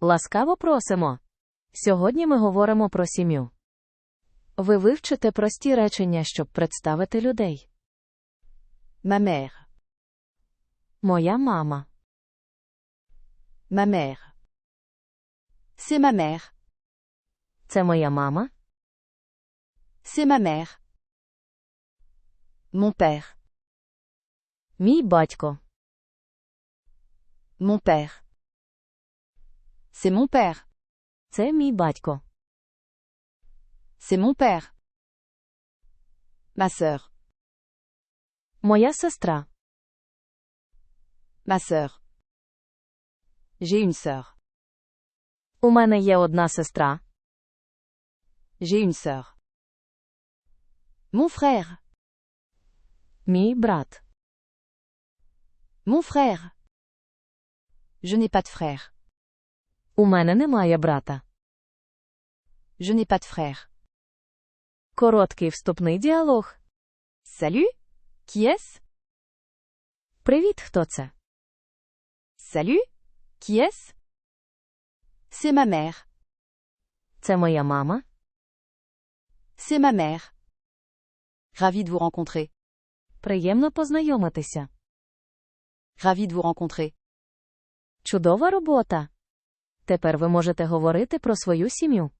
Ласкаво просимо. Сьогодні ми говоримо про сім'ю. Ви вивчите прості речення, щоб представити людей. Ma mère. Моя мама. Ma mère. C'est ma mère. Це моя мама. C'est ma mère. Mon père. Мій батько. Mon père. C'est mon père. Це мій батько. C'est mon père. Ma sœur. Моя сестра. Ma sœur. J'ai une sœur. У мене є одна сестра. J'ai une sœur. Mon frère. Мій брат. Mon frère. Je n'ai pas de frère. У мене немає брата. Je n'ai pas de frère. Короткий вступний діалог. Salut. Qui est-ce? Привіт, хто це? Salut. Qui est-ce? C'est ma mère. Це моя мама. C'est ma mère. Ravi de vous rencontrer. Приємно познайомитися. Ravi de vous rencontrer. Чудова робота. Тепер ви можете говорити про свою сім'ю.